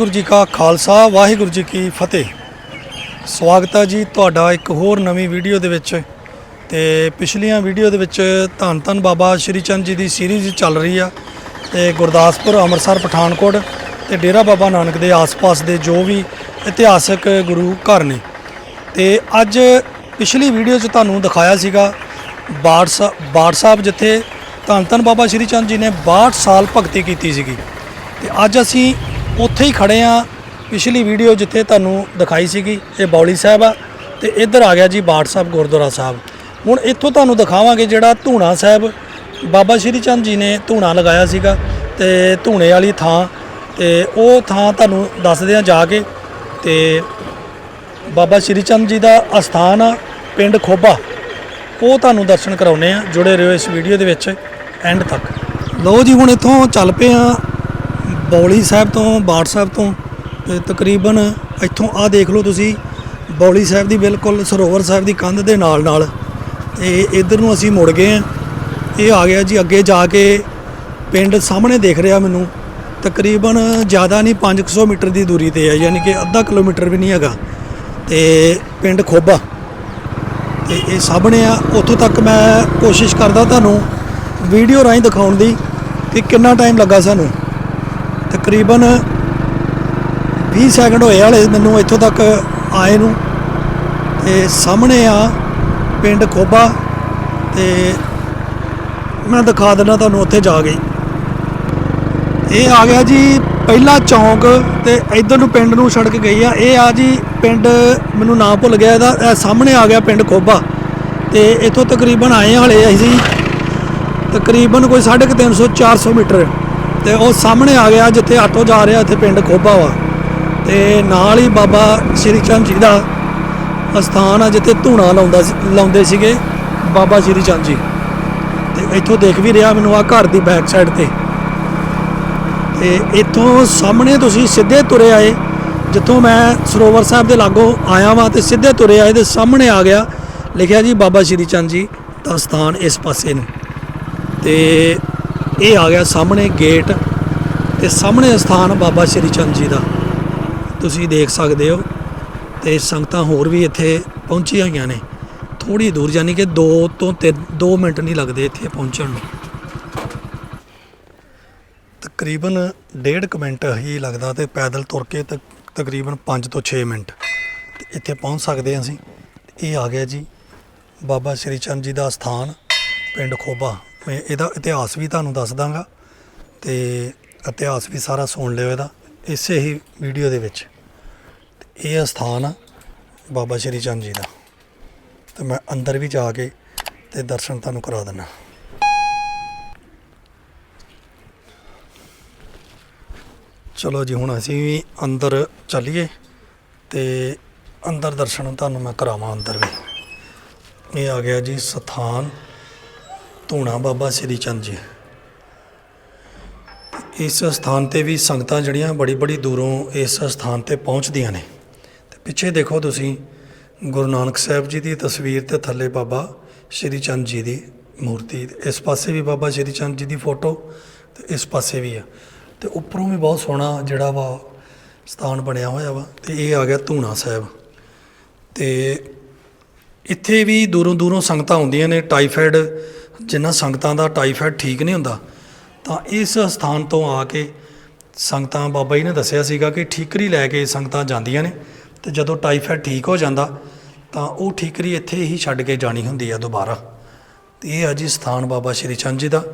ਵਾਹਿਗੁਰੂ ਜੀ ਕਾ ਖਾਲਸਾ, ਵਾਹਿਗੁਰੂ ਜੀ ਕੀ ਫਤਿਹ। ਸਵਾਗਤ ਹੈ ਜੀ ਤੁਹਾਡਾ ਇੱਕ ਹੋਰ ਨਵੀਂ ਵੀਡੀਓ ਦੇ ਵਿੱਚ। ਤੇ ਪਿਛਲੀਆਂ ਵੀਡੀਓ ਦੇ ਵਿੱਚ ਧੰਨ ਧੰਨ ਬਾਬਾ ਸ਼੍ਰੀ ਚੰਦ ਜੀ ਦੀ ਸੀਰੀਜ਼ ਚੱਲ ਰਹੀ ਆ। ਤੇ ਗੁਰਦਾਸਪੁਰ, ਅੰਮ੍ਰਿਤਸਰ, ਪਠਾਨਕੋਟ ਤੇ ਡੇਰਾ ਬਾਬਾ ਨਾਨਕ ਦੇ ਆਸ-ਪਾਸ ਦੇ ਜੋ ਵੀ ਇਤਿਹਾਸਕ ਗੁਰੂ ਘਰ ਨੇ। ਤੇ ਅੱਜ ਪਿਛਲੀ ਵੀਡੀਓ 'ਚ ਤੁਹਾਨੂੰ ਦਿਖਾਇਆ ਸੀਗਾ ਬਾੜ ਸਾ- ਬਾੜ ਸਾਹਿਬ ਜਿੱਥੇ ਧੰਨ ਧੰਨ ਬਾਬਾ ਸ਼੍ਰੀ ਚੰਦ ਜੀ ਨੇ 62 ਸਾਲ ਭਗਤੀ ਕੀਤੀ ਸੀਗੀ। ਤੇ ਅੱਜ ਅਸੀਂ ਉੱਥੇ ਹੀ ਖੜੇ ਆ। ਪਿਛਲੀ ਵੀਡੀਓ ਜਿੱਥੇ ਤੁਹਾਨੂੰ ਦਿਖਾਈ ਸੀਗੀ, ਇਹ ਬੌਲੀ ਸਾਹਿਬ ਆ ਤੇ ਇੱਧਰ ਆ ਗਿਆ ਜੀ ਬਾੜ ਸਾਹਿਬ, ਗੁਰਦੁਆਰਾ ਸਾਹਿਬ। ਹੁਣ ਇੱਥੋਂ ਤੁਹਾਨੂੰ ਦਿਖਾਵਾਂਗੇ ਜਿਹੜਾ ਧੂਣਾ ਸਾਹਿਬ, ਬਾਬਾ ਸ਼੍ਰੀ ਚੰਦ ਜੀ ਨੇ ਧੂਣਾ ਲਗਾਇਆ ਸੀਗਾ ਤੇ ਧੂਣੇ ਵਾਲੀ ਥਾਂ ਤੇ ਉਹ ਥਾਂ ਤੁਹਾਨੂੰ ਦੱਸਦੇ ਆ ਜਾ ਕੇ ਤੇ ਬਾਬਾ ਸ਼੍ਰੀ ਚੰਦ ਜੀ ਦਾ ਅਸਥਾਨ ਆ, ਪਿੰਡ ਖੋਬਾ। ਉਹ ਤੁਹਾਨੂੰ ਦਰਸ਼ਨ ਕਰਾਉਨੇ ਆ, ਜੁੜੇ ਰਹੋ ਇਸ ਵੀਡੀਓ ਦੇ ਵਿੱਚ, ਐਂਡ ਤੱਕ। ਲਓ ਜੀ, ਹੁਣ ਇੱਥੋਂ ਚੱਲ ਪਏ ਆ ਬੌਲੀ ਸਾਹਿਬ ਤੋਂ ਬਾੜ ਸਾਹਿਬ ਤੋਂ, ਤੇ ਤਕਰੀਬਨ ਇੱਥੋਂ ਆ ਦੇਖ ਲਓ ਤੁਸੀਂ, ਬੌਲੀ ਸਾਹਿਬ ਦੀ ਬਿਲਕੁਲ ਸਰੋਵਰ ਸਾਹਿਬ ਦੀ ਕੰਧ ਦੇ ਨਾਲ ਨਾਲ। ਤੇ ਇਧਰ ਨੂੰ ਅਸੀਂ ਮੁੜ ਗਏ ਆ ਇਹ ਆ ਗਿਆ ਜੀ, ਅੱਗੇ ਜਾ ਕੇ ਪਿੰਡ ਸਾਹਮਣੇ ਦੇਖ ਰਿਹਾ ਮੈਨੂੰ। ਤਕਰੀਬਨ ਜ਼ਿਆਦਾ ਨਹੀਂ 500 ਮੀਟਰ ਦੀ ਦੂਰੀ ਤੇ ਹੈ, ਯਾਨੀ ਕਿ ਅੱਧਾ ਕਿਲੋਮੀਟਰ ਵੀ ਨਹੀਂ ਹੈਗਾ। ਤੇ ਪਿੰਡ ਖੋਬਾ। ਤੇ ਇਹ ਸਾਹਮਣੇ ਆ, ਉੱਥੋਂ ਤੱਕ ਮੈਂ ਕੋਸ਼ਿਸ਼ ਕਰਦਾ ਤੁਹਾਨੂੰ ਵੀਡੀਓ ਰਾਹੀਂ ਦਿਖਾਉਣ ਦੀ ਕਿ ਕਿੰਨਾ ਟਾਈਮ ਲੱਗਾ ਸਾਨੂੰ। ਤਕਰੀਬਨ 20 ਸੈਕਿੰਡ ਹੋਏ ਵਾਲੇ ਮੈਨੂੰ ਇੱਥੋਂ ਤੱਕ ਆਏ ਨੂੰ। ਤੇ ਸਾਹਮਣੇ ਆ ਪਿੰਡ ਖੋਬਾ ਤੇ ਮੈਂ ਦਿਖਾ ਦਿੰਦਾ ਤੁਹਾਨੂੰ ਉੱਥੇ ਜਾ ਕੇ। ਇਹ ਆ ਗਿਆ ਜੀ ਪਹਿਲਾ ਚੌਂਕ ਤੇ ਇਧਰ ਨੂੰ ਪਿੰਡ ਨੂੰ ਸੜਕ ਗਈ ਆ। ਇਹ ਆ ਜੀ ਪਿੰਡ ਮੈਨੂੰ ਨਾਮ ਭੁੱਲ ਗਿਆ ਇਹਦਾ। ਇਹ ਸਾਹਮਣੇ ਆ ਗਿਆ ਪਿੰਡ ਖੋਬਾ। ਤੇ ਇੱਥੋਂ ਤਕਰੀਬਨ ਆਏ ਹਲੇ ਅਸੀਂ। ਤਕਰੀਬਨ ਕੋਈ 350 400 ਮੀਟਰ। ਤੇ ਉਹ ਸਾਹਮਣੇ ਆ ਗਿਆ ਜਿੱਥੇ ਆਟੋ ਜਾ ਰਿਹਾ, ਇੱਥੇ ਪਿੰਡ ਖੋਬਾ ਵਾ। ਤੇ ਨਾਲ ਹੀ ਬਾਬਾ ਸ਼੍ਰੀ ਚੰਦ ਜੀ ਦਾ ਅਸਥਾਨ ਆ, ਜਿੱਥੇ ਧੂਣਾ ਲਾਉਂਦਾ ਸੀ ਲਾਉਂਦੇ ਸੀਗੇ ਬਾਬਾ ਸ਼੍ਰੀ ਚੰਦ ਜੀ। ਤੇ ਇੱਥੋਂ ਦੇਖ ਵੀ ਰਿਹਾ ਮੈਨੂੰ ਆ ਘਰ ਦੀ ਬੈਕ ਸਾਈਡ ਤੇ। ਤੇ ਇੱਥੋਂ ਸਾਹਮਣੇ ਤੁਸੀਂ ਸਿੱਧੇ ਤੁਰੇ ਆਏ, ਜਿੱਥੋਂ ਮੈਂ ਸਰੋਵਰ ਸਾਹਿਬ ਦੇ ਲਾਗੋਂ ਆਇਆ ਵਾਂ ਤੇ ਸਿੱਧੇ ਤੁਰੇ ਆਏ ਤੇ ਸਾਹਮਣੇ ਆ ਗਿਆ, ਲਿਖਿਆ ਜੀ ਬਾਬਾ ਸ਼੍ਰੀ ਚੰਦ ਜੀ ਦਾ ਸਥਾਨ ਇਸ ਪਾਸੇ ਨੂੰ। ਤੇ ਇਹ ਆ ਗਿਆ ਸਾਹਮਣੇ ਗੇਟ ਤੇ ਸਾਹਮਣੇ ਸਥਾਨ ਬਾਬਾ ਸ਼੍ਰੀ ਚੰਦ ਜੀ ਦਾ। ਤੁਸੀਂ ਦੇਖ ਸਕਦੇ ਹੋ ਤੇ ਸੰਗਤਾਂ ਹੋਰ ਵੀ ਇੱਥੇ ਪਹੁੰਚੀਆਂ ਹੋਈਆਂ ਨੇ। ਥੋੜੀ ਦੂਰ ਯਾਨੀ ਕਿ 2 ਤੋਂ 3 2 ਮਿੰਟ ਨਹੀਂ ਲੱਗਦੇ ਇੱਥੇ ਪਹੁੰਚਣ ਨੂੰ। ਤਕਰੀਬਨ 1.5 ਮਿੰਟ ਹੀ ਲੱਗਦਾ ਤੇ ਪੈਦਲ ਤੁਰ ਕੇ ਤਕ- ਤਕਰੀਬਨ 5 ਤੋਂ 6 ਮਿੰਟ। ਇੱਥੇ ਪਹੁੰਚ ਸਕਦੇ ਹਾਂ ਅਸੀਂ। ਇਹ ਆ ਗਿਆ ਜੀ ਬਾਬਾ ਸ਼੍ਰੀ ਚੰਦ ਜੀ ਦਾ ਸਥਾਨ ਪਿੰਡ ਖੋਬਾ। ਇਹਦਾ ਇਤਿਹਾਸ ਵੀ ਤੁਹਾਨੂੰ ਦੱਸ ਦਾਂਗਾ ਤੇ ਇਤਿਹਾਸ ਵੀ ਸਾਰਾ ਸੁਣ ਲਿਓ ਇਹਦਾ, ਇਸੇ ਹੀ ਵੀਡੀਓ ਦੇ ਵਿੱਚ। ਤੇ ਇਹ ਸਥਾਨ ਆ ਬਾਬਾ ਸ਼੍ਰੀ ਚੰਦ ਜੀ ਦਾ। ਤੇ ਮੈਂ ਅੰਦਰ ਵੀ ਜਾ ਕੇ ਤੇ ਦਰਸ਼ਨ ਤੁਹਾਨੂੰ ਕਰਾ ਦਿੰਦਾ ਚਲੋ ਜੀ, ਹੁਣ ਅਸੀਂ ਵੀ ਅੰਦਰ ਚੱਲੀਏ ਤੇ ਅੰਦਰ ਦਰਸ਼ਨ ਤੁਹਾਨੂੰ ਮੈਂ ਕਰਾਵਾਂ ਅੰਦਰ ਵੀ। ਇਹ ਆ ਗਿਆ ਜੀ ਸਥਾਨ ਧੂਣਾ ਬਾਬਾ ਸ੍ਰੀ ਚੰਦ ਜੀ। ਇਸ ਸਥਾਨ ਤੇ ਵੀ ਸੰਗਤਾਂ ਜਿਹੜੀਆਂ ਬੜੀ ਬੜੀ ਦੂਰੋਂ ਇਸ ਸਥਾਨ ਤੇ ਪਹੁੰਚਦੀਆਂ ਨੇ। ਤੇ ਪਿੱਛੇ ਦੇਖੋ ਤੁਸੀਂ, ਗੁਰੂ ਨਾਨਕ ਸਾਹਿਬ ਜੀ ਦੀ ਤਸਵੀਰ ਤੇ ਥੱਲੇ ਬਾਬਾ ਸ੍ਰੀ ਚੰਦ ਜੀ ਦੀ ਮੂਰਤੀ। ਇਸ ਪਾਸੇ ਵੀ ਬਾਬਾ ਸ੍ਰੀ ਚੰਦ ਜੀ ਦੀ ਫੋਟੋ ਤੇ ਇਸ ਪਾਸੇ ਵੀ ਆ। ਤੇ ਉੱਪਰੋਂ ਵੀ ਬਹੁਤ ਸੋਹਣਾ ਜਿਹੜਾ ਵਾ ਸਥਾਨ ਬਣਿਆ ਹੋਇਆ ਵਾ। ਤੇ ਇਹ ਆ ਗਿਆ ਧੂਣਾ ਸਾਹਿਬ। ਤੇ ਇੱਥੇ ਵੀ ਦੂਰੋਂ ਦੂਰੋਂ ਸੰਗਤਾਂ ਆਉਂਦੀਆਂ ਨੇ, ਟਾਈਫਾਇਡ ਜਿਨ੍ਹਾਂ ਸੰਗਤਾਂ ਦਾ ਟਾਈਫਾਇਡ ਠੀਕ ਨਹੀਂ ਹੁੰਦਾ, ਤਾਂ ਇਸ ਸਥਾਨ ਤੋਂ ਆ ਕੇ ਸੰਗਤਾਂ, ਬਾਬਾ ਜੀ ਨੇ ਦੱਸਿਆ ਸੀਗਾ ਕਿ ਠੀਕਰੀ ਲੈ ਕੇ ਸੰਗਤਾਂ ਜਾਂਦੀਆਂ ਨੇ ਤੇ ਜਦੋਂ ਟਾਈਫਾਇਡ ਠੀਕ ਹੋ ਜਾਂਦਾ, ਤਾਂ ਉਹ ਠੀਕਰੀ ਇੱਥੇ ਹੀ ਛੱਡ ਕੇ ਜਾਣੀ ਹੁੰਦੀ ਆ ਦੁਬਾਰਾ। ਤੇ ਇਹ ਆ ਜੀ ਸਥਾਨ ਬਾਬਾ ਸ਼੍ਰੀ ਚੰਦ ਜੀ ਦਾ।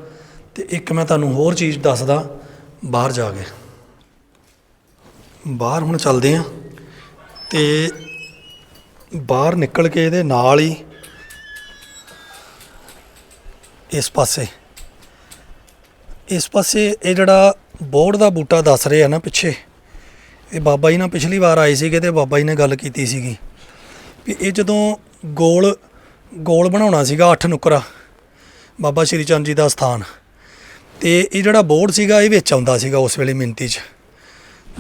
ਤੇ ਇੱਕ ਮੈਂ ਤੁਹਾਨੂੰ ਹੋਰ ਚੀਜ਼ ਦੱਸਦਾ, ਬਾਹਰ ਜਾ ਕੇ। ਬਾਹਰ ਹੁਣ ਚੱਲਦੇ ਆ। ਤੇ ਬਾਹਰ ਨਿਕਲ ਕੇ ਇਹਦੇ ਨਾਲ ਹੀ ਇਸ ਪਾਸੇ। ਇਸ ਪਾਸੇ ਇਹ ਜਿਹੜਾ ਬੋੜ ਦਾ ਬੂਟਾ ਦੱਸ ਰਹੇ ਆ ਨਾ ਪਿੱਛੇ, ਇਹ ਬਾਬਾ ਜੀ ਨਾਲ ਪਿਛਲੀ ਵਾਰ ਆਏ ਸੀਗੇ ਤੇ ਬਾਬਾ ਜੀ ਨੇ ਗੱਲ ਕੀਤੀ ਸੀਗੀ ਵੀ ਇਹ ਜਦੋਂ ਗੋਲ ਗੋਲ ਬਣਾਉਣਾ ਸੀਗਾ ਅੱਠ ਨੁਕਰਾ, ਬਾਬਾ ਸ਼੍ਰੀ ਚੰਦ ਜੀ ਦਾ ਸਥਾਨ, ਤੇ ਇਹ ਜਿਹੜਾ ਬੋਰਡ ਸੀਗਾ ਇਹ ਵਿੱਚ ਆਉਂਦਾ ਸੀਗਾ ਉਸ ਵੇਲੇ ਮਿੰਤੀ 'ਚ।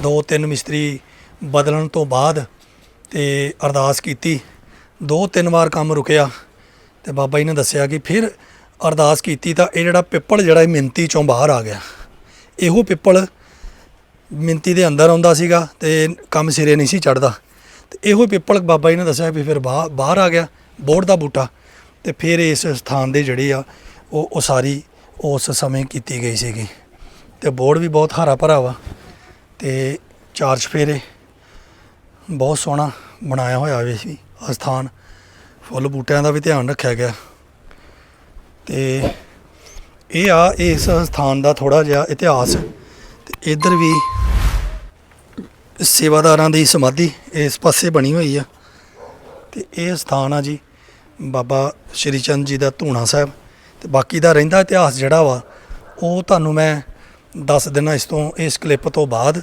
ਦੋ ਤਿੰਨ ਮਿਸਤਰੀ ਬਦਲਣ ਤੋਂ ਬਾਅਦ ਤੇ ਅਰਦਾਸ ਕੀਤੀ, ਦੋ ਤਿੰਨ ਵਾਰ ਕੰਮ ਰੁਕਿਆ ਤੇ ਬਾਬਾ ਜੀ ਨੇ ਦੱਸਿਆ ਕਿ ਫਿਰ ਅਰਦਾਸ ਕੀਤੀ ਤਾਂ ਇਹ ਜਿਹੜਾ ਪਿੱਪਲ ਜਿਹੜਾ ਇਹ ਮਿੰਤੀ ਚੋਂ ਬਾਹਰ ਆ ਗਿਆ। ਇਹੋ ਪਿੱਪਲ ਮਿੰਤੀ ਦੇ ਅੰਦਰ ਆਉਂਦਾ ਸੀਗਾ ਤੇ ਕੰਮ ਸਿਰੇ ਨਹੀਂ ਸੀ ਚੜਦਾ ਤੇ ਇਹੋ ਹੀ ਪਿੱਪਲ ਬਾਬਾ ਜੀ ਨੇ ਦੱਸਿਆ ਵੀ ਫਿਰ ਬਾਹਰ ਬਾਹਰ ਆ ਗਿਆ ਬੋੜ ਦਾ ਬੂਟਾ। ਤੇ ਫਿਰ ਇਸ ਸਥਾਨ ਦੇ ਜਿਹੜੇ ਆ, ਉਹ ਉਸਾਰੀ ਉਸ ਸਮੇਂ ਕੀਤੀ ਗਈ ਸੀਗੀ। ਤੇ ਬੋੜ ਵੀ ਬਹੁਤ ਹਰਾ ਭਰਾ ਵਾ। ਤੇ ਚਾਰ ਚਫੇਰੇ, ਬਹੁਤ ਸੋਹਣਾ ਬਣਾਇਆ ਹੋਇਆ ਵੇ ਸੀ ਸਥਾਨ। ਫੁੱਲ ਬੂਟਿਆਂ ਦਾ ਵੀ ਧਿਆਨ ਰੱਖਿਆ ਗਿਆ। ਤੇ ਇਹ ਆ, ਇਸ ਸਥਾਨ ਦਾ ਥੋੜਾ ਜਿਹਾ ਇਤਿਹਾਸ। ਤੇ ਇੱਧਰ ਵੀ ਸੇਵਾਦਾਰਾਂ ਦੀ ਸਮਾਧੀ ਇਸ ਪਾਸੇ ਬਣੀ ਹੋਈ ਆ। ਤੇ ਇਹ ਸਥਾਨ ਆ ਜੀ ਬਾਬਾ ਸ਼੍ਰੀ ਚੰਦ ਜੀ ਦਾ ਧੂਣਾ ਸਾਹਿਬ। ਤੇ ਬਾਕੀ ਦਾ ਰਹਿੰਦਾ ਇਤਿਹਾਸ ਜਿਹੜਾ ਵਾ, ਉਹ ਤੁਹਾਨੂੰ ਮੈਂ ਦੱਸ ਦੇਣਾ ਇਸ ਤੋਂ, ਇਸ ਕਲਿੱਪ ਤੋਂ ਬਾਅਦ।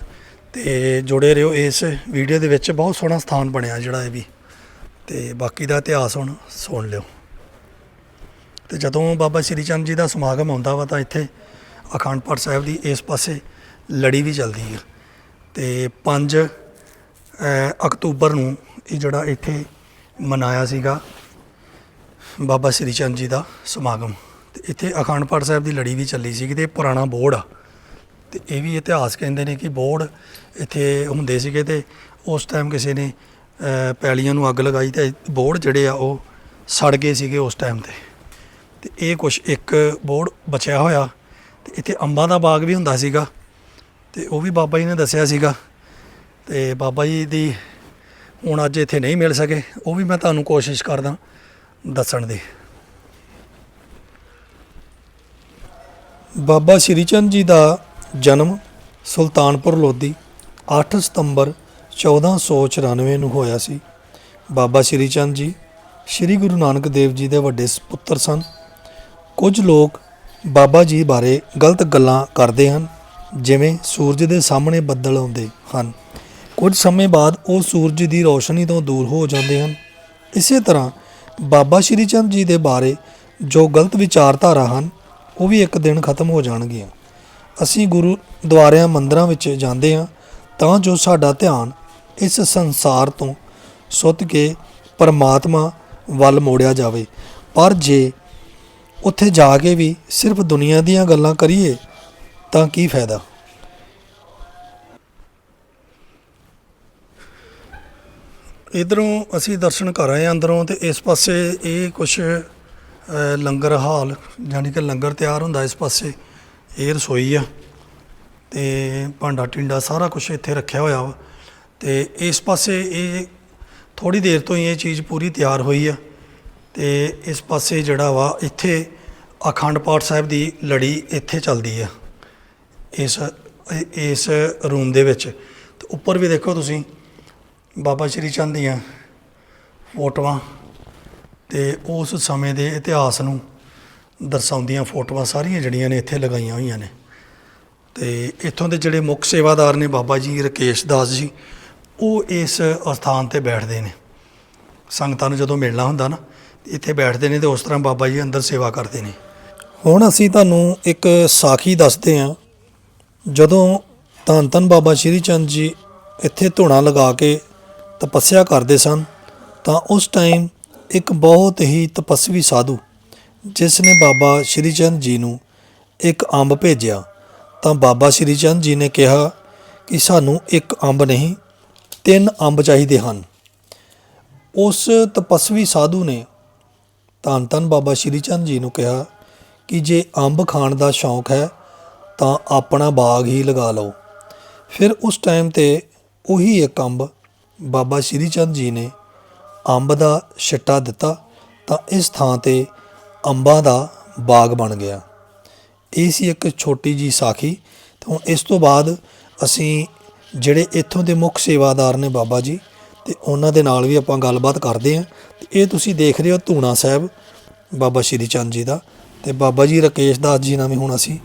ਤੇ ਜੁੜੇ ਰਹੋ ਇਸ ਵੀਡੀਓ ਦੇ ਵਿੱਚ, ਬਹੁਤ ਸੋਹਣਾ ਸਥਾਨ ਬਣਿਆ ਜਿਹੜਾ ਇਹ ਵੀ। ਤੇ ਬਾਕੀ ਦਾ ਇਤਿਹਾਸ ਹੁਣ ਸੁਣ ਲਿਓ। ਤੇ ਜਦੋਂ ਬਾਬਾ ਸ਼੍ਰੀ ਚੰਦ ਜੀ ਦਾ ਸਮਾਗਮ ਆਉਂਦਾ ਵਾ ਤਾਂ ਇੱਥੇ ਅਖੰਡ ਪਾਠ ਸਾਹਿਬ ਦੀ ਇਸ ਪਾਸੇ ਲੜੀ ਵੀ ਚੱਲਦੀ ਹੈ ਤੇ 5 ਅਕਤੂਬਰ ਨੂੰ ਇਹ ਜਿਹੜਾ ਇੱਥੇ ਮਨਾਇਆ ਸੀਗਾ ਬਾਬਾ ਸ਼੍ਰੀ ਚੰਦ ਜੀ ਦਾ ਸਮਾਗਮ। ਤੇ ਇੱਥੇ ਅਖੰਡ ਪਾਠ ਸਾਹਿਬ ਦੀ ਲੜੀ ਵੀ ਚੱਲੀ ਸੀ ਤੇ ਪੁਰਾਣਾ ਬੋਰਡ ਆ। ਤੇ ਇਹ ਵੀ ਇਤਿਹਾਸ ਕਹਿੰਦੇ ਨੇ ਕਿ ਬੋਰਡ ਇੱਥੇ ਹੁੰਦੇ ਸੀਗੇ ਤੇ ਉਸ ਟਾਈਮ ਕਿਸੇ ਨੇ ਪੈਲੀਆਂ ਨੂੰ ਅੱਗ ਲਗਾਈ ਤੇ ਬੋਰਡ ਜਿਹੜੇ ਆ ਉਹ ਸੜ ਗਏ ਸੀਗੇ ਉਸ ਟਾਈਮ ਤੇ। ਤੇ ਇਹ ਕੁਛ ਇੱਕ ਬੋਰਡ ਬਚਿਆ ਹੋਇਆ ਤੇ ਇੱਥੇ ਅੰਬਾਂ ਦਾ ਬਾਗ ਵੀ ਹੁੰਦਾ ਸੀਗਾ ਤੇ ਉਹ ਵੀ ਬਾਬਾ ਜੀ ਨੇ ਦੱਸਿਆ ਸੀਗਾ ਤੇ ਬਾਬਾ ਜੀ ਦੀ ਹੁਣ ਅੱਜ ਇੱਥੇ ਨਹੀਂ ਮਿਲ ਸਕੇ, ਉਹ ਵੀ ਮੈਂ ਤੁਹਾਨੂੰ ਕੋਸ਼ਿਸ਼ ਕਰਦਾ ਦੱਸਣ ਦੀ। ਬਾਬਾ ਸ਼੍ਰੀ ਚੰਦ ਜੀ ਦਾ ਜਨਮ ਸੁਲਤਾਨਪੁਰ ਲੋਧੀ 8 ਸਤੰਬਰ 1494 ਨੂੰ ਹੋਇਆ ਸੀ। ਬਾਬਾ ਸ਼੍ਰੀ ਚੰਦ ਜੀ, ਸ਼੍ਰੀ ਗੁਰੂ ਨਾਨਕ ਦੇਵ ਜੀ ਦੇ ਵੱਡੇ ਪੁੱਤਰ ਸਨ। ਕੁਝ ਲੋਕ ਬਾਬਾ ਜੀ ਬਾਰੇ ਗਲਤ ਗੱਲਾਂ ਕਰਦੇ ਹਨ, ਜਿਵੇਂ ਸੂਰਜ ਦੇ ਸਾਹਮਣੇ ਬੱਦਲ ਆਉਂਦੇ ਹਨ। ਕੁਝ ਸਮੇਂ ਬਾਅਦ ਉਹ ਸੂਰਜ ਦੀ ਰੋਸ਼ਨੀ ਤੋਂ ਦੂਰ ਹੋ ਜਾਂਦੇ ਹਨ। ਇਸੇ ਤਰ੍ਹਾਂ ਬਾਬਾ ਸ਼੍ਰੀ ਚੰਦ ਜੀ ਦੇ ਬਾਰੇ ਜੋ ਗਲਤ ਵਿਚਾਰਧਾਰਾ ਹਨ, ਉਹ ਵੀ ਇੱਕ ਦਿਨ ਖਤਮ ਹੋ ਜਾਣਗੀਆਂ। ਅਸੀਂ ਗੁਰੂ ਦੁਆਰਿਆਂ ਮੰਦਰਾਂ ਵਿੱਚ ਜਾਂਦੇ ਹਾਂ, ਤਾਂ ਜੋ ਸਾਡਾ ਧਿਆਨ ਇਸ ਸੰਸਾਰ ਤੋਂ ਸੁੱਤ ਕੇ ਪਰਮਾਤਮਾ ਵੱਲ ਮੋੜਿਆ ਜਾਵੇ। ਪਰ ਜੇ ਉੱਥੇ ਜਾ ਕੇ ਵੀ ਸਿਰਫ ਦੁਨੀਆ ਦੀਆਂ ਗੱਲਾਂ ਕਰੀਏ ਤਾਂ ਕੀ ਫਾਇਦਾ? ਇਧਰੋਂ ਅਸੀਂ ਦਰਸ਼ਨ ਕਰ ਆਏ ਹਾਂ ਅੰਦਰੋਂ ਤੇ ਇਸ ਪਾਸੇ ਇਹ ਕੁਛ ਲੰਗਰ ਹਾਲ ਯਾਨੀ ਕਿ ਲੰਗਰ ਤਿਆਰ ਹੁੰਦਾ ਇਸ ਪਾਸੇ, ਇਹ ਰਸੋਈ ਆ ਤੇ ਭਾਂਡਾ ਟਿੰਡਾ ਸਾਰਾ ਕੁਝ ਇੱਥੇ ਰੱਖਿਆ ਹੋਇਆ ਵਾ ਤੇ ਇਸ ਪਾਸੇ ਇਹ ਥੋੜੀ ਦੇਰ ਤੋਂ ਹੀ ਇਹ ਚੀਜ਼ ਪੂਰੀ ਤਿਆਰ ਹੋਈ ਆ। ਤੇ ਇਸ ਪਾਸੇ ਜਿਹੜਾ ਵਾ, ਇੱਥੇ ਅਖੰਡ ਪਾਠ ਸਾਹਿਬ ਦੀ ਲੜੀ ਇੱਥੇ ਚੱਲਦੀ ਆ। ਇਸ ਇਸ ਰੂਮ ਦੇ ਵਿੱਚ। ਤੇ ਉੱਪਰ ਵੀ ਦੇਖੋ ਤੁਸੀਂ, ਬਾਬਾ ਸ਼੍ਰੀ ਚੰਦ ਦੀਆਂ ਫੋਟੋਆਂ ਤੇ ਉਸ ਸਮੇਂ ਦੇ ਇਤਿਹਾਸ ਨੂੰ ਦਰਸਾਉਂਦੀਆਂ ਫੋਟੋਆਂ ਸਾਰੀਆਂ ਜਿਹੜੀਆਂ ਨੇ ਇੱਥੇ ਲਗਾਈਆਂ ਹੋਈਆਂ ਨੇ। ਤੇ ਇੱਥੋਂ ਦੇ ਜਿਹੜੇ ਮੁੱਖ ਸੇਵਾਦਾਰ ਨੇ ਬਾਬਾ ਜੀ, ਰਕੇਸ਼ ਦਾਸ ਜੀ, ਉਹ ਇਸ ਅਸਥਾਨ ਤੇ ਬੈਠਦੇ ਨੇ। ਸੰਗਤਾਂ ਨੂੰ ਜਦੋਂ ਮਿਲਣਾ ਹੁੰਦਾ ਨਾ ਇੱਥੇ ਬੈਠਦੇ ਨੇ ਤੇ ਉਸ ਤਰ੍ਹਾਂ ਬਾਬਾ ਜੀ ਅੰਦਰ ਸੇਵਾ ਕਰਦੇ ਨੇ। ਹੁਣ ਅਸੀਂ ਤੁਹਾਨੂੰ ਇੱਕ ਸਾਖੀ ਦੱਸਦੇ ਹਾਂ। ਜਦੋਂ ਧੰਨ ਧੰਨ ਬਾਬਾ ਸ਼੍ਰੀ ਚੰਦ ਜੀ ਇੱਥੇ ਧੂਣਾ ਲਗਾ ਕੇ ਤਪੱਸਿਆ ਕਰਦੇ ਸਨ, ਤਾਂ ਉਸ ਟਾਈਮ ਇੱਕ ਬਹੁਤ ਹੀ ਤਪਸਵੀ ਸਾਧੂ, ਜਿਸ ਨੇ ਬਾਬਾ ਸ਼੍ਰੀ ਚੰਦ ਜੀ ਨੂੰ ਇੱਕ ਅੰਬ ਭੇਜਿਆ। ਤਾਂ ਬਾਬਾ ਸ਼੍ਰੀ ਚੰਦ ਜੀ ਨੇ ਕਿਹਾ ਕਿ ਸਾਨੂੰ ਇੱਕ ਅੰਬ ਨਹੀਂ, ਤਿੰਨ ਅੰਬ ਚਾਹੀਦੇ ਹਨ। ਉਸ ਤਪਸਵੀ ਸਾਧੂ ਨੇ ਧੰਨ ਧੰਨ ਬਾਬਾ ਸ਼੍ਰੀ ਚੰਦ ਜੀ ਨੂੰ ਕਿਹਾ ਕਿ ਜੇ ਅੰਬ ਖਾਣ ਦਾ ਸ਼ੌਂਕ ਹੈ, ਤਾਂ ਆਪਣਾ ਬਾਗ ਹੀ ਲਗਾ ਲਓ। ਫਿਰ ਉਸ ਟਾਈਮ ਤੇ ਉਹੀ ਇੱਕ ਅੰਬ ਬਾਬਾ ਸ਼੍ਰੀ ਚੰਦ ਜੀ ਨੇ ਅੰਬ ਦਾ ਛਿੱਟਾ ਦਿੱਤਾ, ਤਾਂ ਇਸ ਥਾਂ ਤੇ ਅੰਬਾਂ ਦਾ ਬਾਗ ਬਣ ਗਿਆ। ਇਹ ਸੀ ਇੱਕ ਛੋਟੀ ਜੀ ਸਾਖੀ। ਤੇ ਹੁਣ ਇਸ ਤੋਂ ਬਾਅਦ ਅਸੀਂ ਜਿਹੜੇ ਇੱਥੋਂ ਦੇ ਮੁੱਖ ਸੇਵਾਦਾਰ ਨੇ ਬਾਬਾ ਜੀ ਤੇ ਉਹਨਾਂ ਦੇ ਨਾਲ ਵੀ ਆਪਾਂ ਗੱਲਬਾਤ ਕਰਦੇ ਹਾਂ। ਤੇ ਇਹ ਤੁਸੀਂ ਦੇਖ ਰਹੇ ਹੋ ਧੂਣਾ ਸਾਹਿਬ, ਬਾਬਾ ਸ਼੍ਰੀ ਚੰਦ ਜੀ ਦਾ। ਤੇ ਬਾਬਾ ਜੀ ਰਕੇਸ਼ ਦਾਸ ਜੀ ਨਾਲ ਵੀ ਹੁਣ ਅਸੀਂ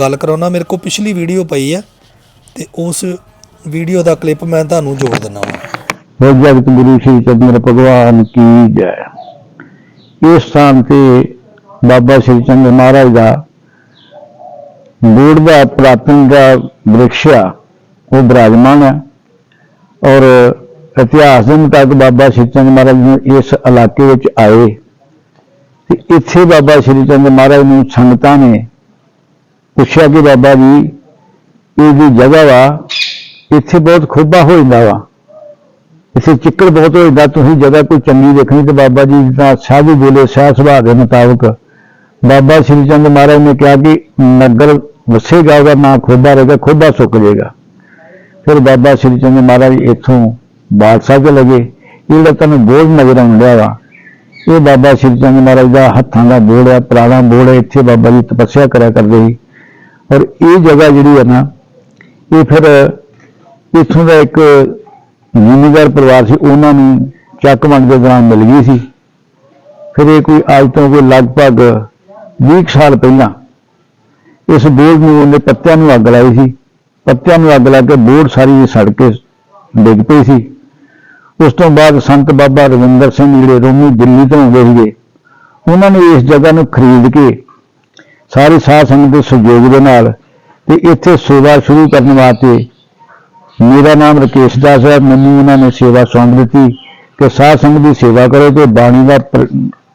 ਗੱਲ ਕਰਾਉਣਾ। ਮੇਰੇ ਕੋਲ ਪਿਛਲੀ ਵੀਡੀਓ ਪਈ ਹੈ ਤੇ ਉਸ ਵੀਡੀਓ ਦਾ ਕਲਿੱਪ ਮੈਂ ਤੁਹਾਨੂੰ ਜੋੜ ਦਿੰਦਾ ਹਾਂ। ਜਗਤ ਗੁਰੂ ਸ਼੍ਰੀ ਚੰਦਰ ਭਗਵਾਨ ਕੀ ਜੈ। ਇਸ ਸਥਾਨ ਤੇ ਬਾਬਾ ਸ਼੍ਰੀ ਚੰਦ ਮਹਾਰਾਜ ਦਾ ਬੋੜ ਦਾ ਪ੍ਰਾਤਨ ਦਾ ਬ੍ਰਿਕਸ਼ ਆ ਉਹ ਬਰਾਜਮਾਨ ਹੈ। ਔਰ ਇਤਿਹਾਸ ਦੇ ਮੁਤਾਬਕ ਬਾਬਾ ਸ਼੍ਰੀ ਚੰਦ ਮਹਾਰਾਜ ਨੂੰ ਇਸ ਇਲਾਕੇ ਵਿੱਚ ਆਏ। ਤੇ ਇੱਥੇ ਬਾਬਾ ਸ਼੍ਰੀ ਚੰਦ ਮਹਾਰਾਜ ਨੂੰ ਸੰਗਤਾਂ ਨੇ ਪੁੱਛਿਆ ਕਿ ਬਾਬਾ ਜੀ, ਇਹ ਜਿਹੜੀ ਜਗ੍ਹਾ ਵਾ, ਇੱਥੇ ਬਹੁਤ ਖੋਬਾ ਹੋ ਜਾਂਦਾ ਵਾ। ਇੱਥੇ ਚਿੱਕੜ ਬਹੁਤ ਹੋ ਜਾਂਦਾ, ਤੁਸੀਂ ਜਗ੍ਹਾ ਕੋਈ ਚੰਗੀ ਦੇਖਣੀ ਤੇ ਬਾਬਾ ਜੀ ਦਾ ਸਾਧੂ ਬੋਲੇ ਸਾਹ ਸੁਭਾਅ ਦੇ ਮੁਤਾਬਕ। ਬਾਬਾ ਸ਼੍ਰੀ ਚੰਦ ਮਹਾਰਾਜ ਨੇ ਕਿਹਾ ਕਿ ਨਗਰ ਵਸੇਗਾ, ਉਹਦਾ ਨਾਂ ਖੋਬਾ ਰਹੇਗਾ, ਖੋਬਾ ਸੁੱਕ ਜਾਏਗਾ। ਫਿਰ ਬਾਬਾ ਸ਼੍ਰੀ ਚੰਦ ਮਹਾਰਾਜ ਇੱਥੋਂ ਬਾਦਸ਼ਾਹ ਚ ਲਗੇ। ਇਹ ਜਿਹੜਾ ਤੁਹਾਨੂੰ ਬੋਝ ਨਜ਼ਰ ਆਉਂਦਾ ਵਾ। ਇਹ ਬਾਬਾ ਸ਼੍ਰੀ ਚੰਦ ਮਹਾਰਾਜ ਦਾ ਹੱਥਾਂ ਦਾ ਬੋੜ ਹੈ ਪੁਰਾਣਾ ਬੋੜ ਹੈ ਇੱਥੇ ਬਾਬਾ ਜੀ ਤਪੱਸਿਆ ਕਰਿਆ ਕਰਦੇ ਸੀ। ਔਰ ਇਹ ਜਗ੍ਹਾ ਜਿਹੜੀ ਹੈ ਨਾ, ਇਹ ਫਿਰ ਇੱਥੋਂ ਦਾ ਇੱਕ ਜ਼ਿਮੀਂਦਾਰ ਪਰਿਵਾਰ ਸੀ, ਉਹਨਾਂ ਨੂੰ ਚੱਕ ਵੰਡ ਦੇ ਦੌਰਾਨ ਮਿਲ ਗਈ ਸੀ। ਫਿਰ ਇਹ ਕੋਈ ਅੱਜ ਤੋਂ ਕੋਈ ਲਗਭਗ 20 ਕੁ ਸਾਲ ਪਹਿਲਾਂ ਇਸ ਬੋੜ ਨੂੰ ਉਹਨੇ ਪੱਤਿਆਂ ਨੂੰ ਅੱਗ ਲਾਈ ਸੀ। ਪੱਤਿਆਂ ਨੂੰ ਅੱਗ ਲਾ ਕੇ ਬੋੜ ਸਾਰੀ ਸੜ ਕੇ ਡਿੱਗ ਪਈ ਸੀ। ਉਸ ਤੋਂ ਬਾਅਦ ਸੰਤ ਬਾਬਾ ਰਵਿੰਦਰ ਸਿੰਘ ਜਿਹੜੇ ਰੋਮੀ ਦਿੱਲੀ ਤੋਂ ਆਉਂਦੇ ਸੀਗੇ, ਉਹਨਾਂ ਨੇ ਇਸ ਜਗ੍ਹਾ ਨੂੰ ਖਰੀਦ ਕੇ ਸਾਰੀ ਸਾਧ ਸੰਗਤ ਦੇ ਸਹਿਯੋਗ ਦੇ ਨਾਲ ਤੇ ਇੱਥੇ ਸੇਵਾ ਸ਼ੁਰੂ ਕਰਨ ਵਾਸਤੇ ਮੇਰਾ ਨਾਮ ਰਕੇਸ਼ ਦਾਸ ਹੈ, ਮੈਨੂੰ ਉਹਨਾਂ ਨੇ ਸੇਵਾ ਸੌਂਪ ਦਿੱਤੀ ਕਿ ਸਾਧ ਸੰਗਤ ਦੀ ਸੇਵਾ ਕਰੋ ਤੇ ਬਾਣੀ ਦਾ ਪ੍ਰ-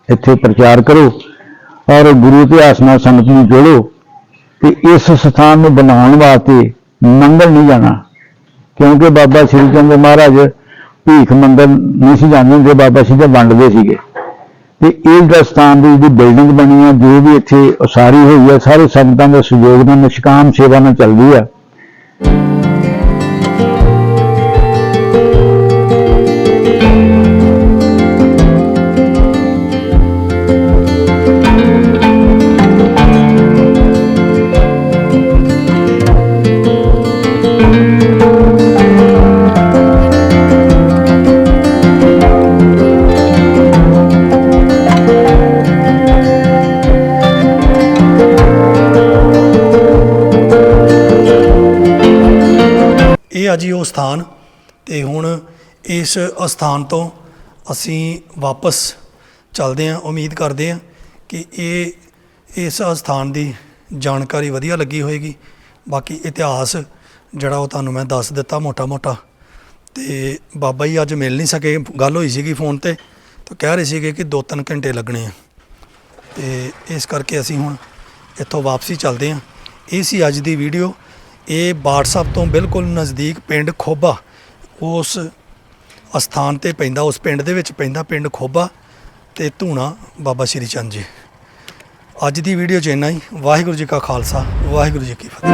ਇੱਥੇ ਪ੍ਰਚਾਰ ਕਰੋ ਔਰ ਗੁਰੂ ਇਤਿਹਾਸ ਨਾਲ ਸੰਗਤ ਨੂੰ ਜੋੜੋ ਤੇ ਇਸ ਸਥਾਨ ਨੂੰ ਬਣਾਉਣ ਵਾਸਤੇ ਮੰਗਲ ਨਹੀਂ ਜਾਣਾ, ਕਿਉਂਕਿ ਬਾਬਾ ਸ਼੍ਰੀ ਚੰਦ ਮਹਾਰਾਜ ਭੀਖ ਮੰਗਣ ਨਹੀਂ ਸੀ ਜਾਂਦੇ ਹੁੰਦੇ ਬਾਬਾ ਜੀ ਚੰਦ ਵੰਡਦੇ ਸੀਗੇ। ਤੇ ਇਹ ਜਿਹੜਾ ਸਥਾਨ ਦੀ ਜਿਹੜੀ ਬਿਲਡਿੰਗ ਬਣੀ ਆ, ਜੋ ਵੀ ਇੱਥੇ ਉਸਾਰੀ ਹੋਈ ਆ, ਸਾਰੇ ਸੰਗਤਾਂ ਦੇ ਸਹਿਯੋਗ ਨਾਲ, ਨਿਸ਼ਕਾਮ ਸੇਵਾ ਨਾਲ ਚੱਲਦੀ ਆ। ਆ ਜੀ ਉਹ ਸਥਾਨ ਤੇ ਹੁਣ ਇਸ ਅਸਥਾਨ ਤੋਂ ਅਸੀਂ ਵਾਪਸ ਚੱਲਦੇ ਹਾਂ। ਉਮੀਦ ਕਰਦੇ ਹਾਂ ਕਿ ਇਹ, ਇਸ ਅਸਥਾਨ ਦੀ ਜਾਣਕਾਰੀ ਵਧੀਆ ਲੱਗੀ ਹੋਏਗੀ। ਬਾਕੀ ਇਤਿਹਾਸ ਜਿਹੜਾ ਉਹ ਤੁਹਾਨੂੰ ਮੈਂ ਦੱਸ ਦਿੱਤਾ ਮੋਟਾ-ਮੋਟਾ। ਤੇ ਬਾਬਾ ਜੀ ਅੱਜ ਮਿਲ ਨਹੀਂ ਸਕੇ। ਗੱਲ ਹੋਈ ਸੀਗੀ ਫੋਨ ਤੇ ਤਾਂ ਕਹਿ ਰਹੇ ਸੀਗੇ ਕਿ 2-3 ਘੰਟੇ ਲੱਗਣੇ ਆ। ਤੇ ਇਸ ਕਰਕੇ ਅਸੀਂ ਹੁਣ ਇੱਥੋਂ ਵਾਪਸੀ ਚੱਲਦੇ ਹਾਂ। ਇਹ ਸੀ ਅੱਜ ਦੀ ਵੀਡੀਓ। ਇਹ ਬਾੜਸਬ ਤੋਂ ਬਿਲਕੁਲ ਨਜ਼ਦੀਕ ਪਿੰਡ ਖੋਬਾ, ਉਸ ਅਸਥਾਨ ਤੇ ਪੈਂਦਾ, ਉਸ ਪਿੰਡ ਦੇ ਵਿੱਚ ਪੈਂਦਾ ਪਿੰਡ ਖੋਬਾ ਤੇ ਧੂਣਾ ਬਾਬਾ ਸ਼੍ਰੀ ਚੰਦ ਜੀ। ਅੱਜ ਦੀ ਵੀਡੀਓ 'ਚ ਇੰਨਾ ਹੀ। ਵਾਹਿਗੁਰੂ ਜੀ ਕਾ ਖਾਲਸਾ, ਵਾਹਿਗੁਰੂ ਜੀ ਕੀ ਫਤਿਹ।